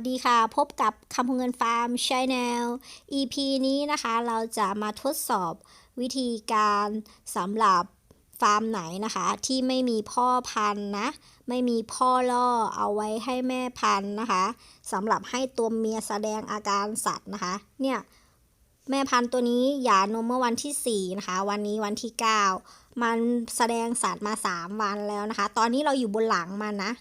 สดีค่ะ พบกับคำพงเงินฟาร์มช n แนล EP นี้นะคะ เราจะมาทดสอบวิธีการสำหรับฟาร์มไหนนะคะ ที่ไม่มีพ่อพันธุ์นะ ไม่มีพ่อล่อเอาไว้ให้แม่พันธุ์นะคะสำหรับให้ตัวเมียแสดงอาการสัตว์นะคะ เนี่ย แม่พันธุ์ตัวนี้หย่านมเมื่อวันที่ 4 นะคะ วันนี้วันที่ 9 มันแสดงสัตว์มา 3 วันแล้วนะคะ ตอนนี้เราอยู่บนหลังมันนะ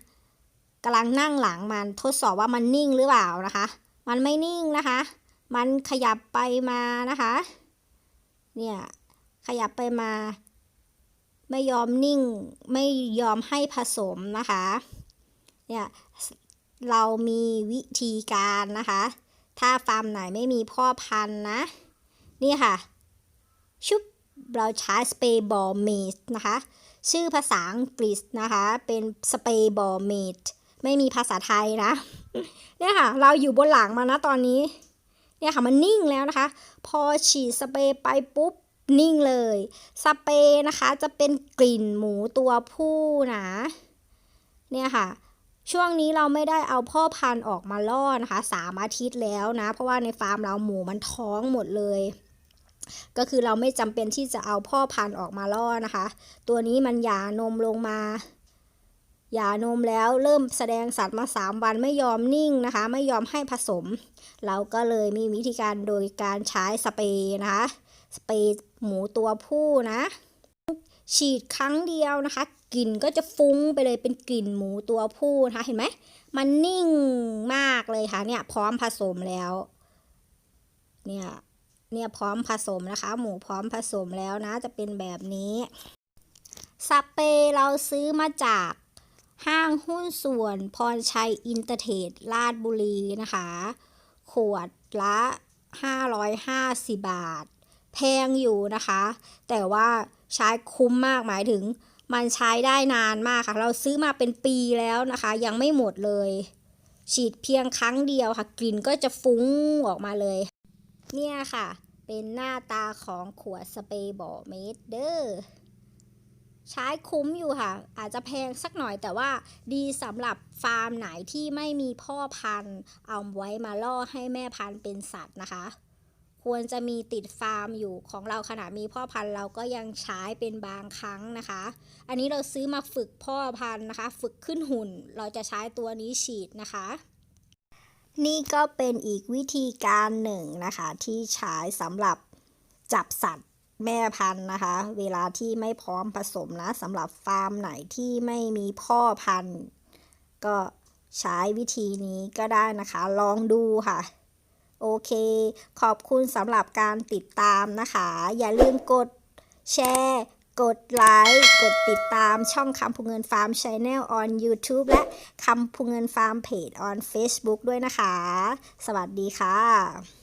กำลังนั่งหลังมันทดสอบว่ามันนิ่งหรือเปล่านะคะ มันไม่นิ่งนะคะ มันขยับไปมานะคะ เนี่ยขยับไปมา ไม่ยอมนิ่งไม่ยอมให้ผสมนะคะ เนี่ยเรามีวิธีการนะคะ ถ้าฟาร์มไหนไม่มีพ่อพันธุ์นะ นี่ค่ะ ชุบเราใช้สเปรย์บอร์เมดนะคะ ชื่อภาษาอังกฤษนะคะ เป็นสเปรย์บอร์เมด ไม่มีภาษาไทยนะ เนี่ยค่ะ เราอยู่บนหลังมานะตอนนี้ เนี่ยค่ะมันนิ่งแล้วนะคะ พอฉีดสเปรย์ไปปุ๊บนิ่งเลย สเปรย์นะคะจะเป็นกลิ่นหมูตัวผู้นะ เนี่ยค่ะ ช่วงนี้เราไม่ได้เอาพ่อพันธุ์ออกมาล่อนะคะสามอาทิตย์แล้วนะ เพราะว่าในฟาร์มเราหมูมันท้องหมดเลยก็คือเราไม่จำเป็นที่จะเอาพ่อพันธุ์ออกมาล่อนะคะ ตัวนี้มันหย่านมลงมา หย่านมแล้วเริ่มแสดงสัตว์มา 3 วันไม่ยอมนิ่งนะคะ ไม่ยอมให้ผสม เราก็เลยมีวิธีการโดยการใช้สเปรย์นะคะสเปรย์หมูตัวผู้นะ ฉีดครั้งเดียวนะคะกลิ่นก็จะฟุ้งไปเลยเป็นกลิ่นหมูตัวผู้นะคะเห็นไหมมันนิ่งมากเลยค่ะเนี่ยพร้อมผสมแล้วเนี่ยเนี่ยพร้อมผสมนะคะ หมูพร้อมผสมแล้วนะจะเป็นแบบนี้สเปรย์เราซื้อมาจาก ห้างหุ้นส่วนพรชัยอินเตอร์เทดลาดบุรีนะคะ ขวดละ 550 บาท แพงอยู่นะคะ แต่ว่าใช้คุ้มมากหมายถึงมันใช้ได้นานมากค่ะ เราซื้อมาเป็นปีแล้วนะคะ ยังไม่หมดเลย ฉีดเพียงครั้งเดียวค่ะ กลิ่นก็จะฟุ้งออกมาเลย เนี่ยค่ะ เป็นหน้าตาของขวดสเปรย์บอเมดเดอร์ ใช้คุ้มอยู่ค่ะ อาจจะแพงสักหน่อยแต่ว่าดีสำหรับฟาร์มไหนที่ไม่มีพ่อพันธุ์เอาไว้มาล่อให้แม่พันธุ์เป็นสัตว์นะคะ ควรจะมีติดฟาร์มอยู่ของเราขณะมีพ่อพันธุ์เราก็ยังใช้เป็นบางครั้งนะคะ อันนี้เราซื้อมาฝึกพ่อพันธุ์นะคะ ฝึกขึ้นหุ่น เราจะใช้ตัวนี้ฉีดนะคะนี่ก็เป็นอีกวิธีการหนึ่งนะคะ ที่ใช้สำหรับจับสัตว์ แม่พันธุ์นะคะ เวลาที่ไม่พร้อมผสมนะสำหรับฟาร์มไหนที่ไม่มีพ่อพันธุ์ ก็ใช้วิธีนี้ก็ได้นะคะ ลองดูค่ะ โอเค ขอบคุณสำหรับการติดตามนะคะ อย่าลืมกดแชร์ กดไลค์กดติดตามช่องคำพูเงินฟาร์ม Channel on YouTube และคำพูเงินฟาร์มเพจ on Facebook ด้วยนะคะ สวัสดีค่ะ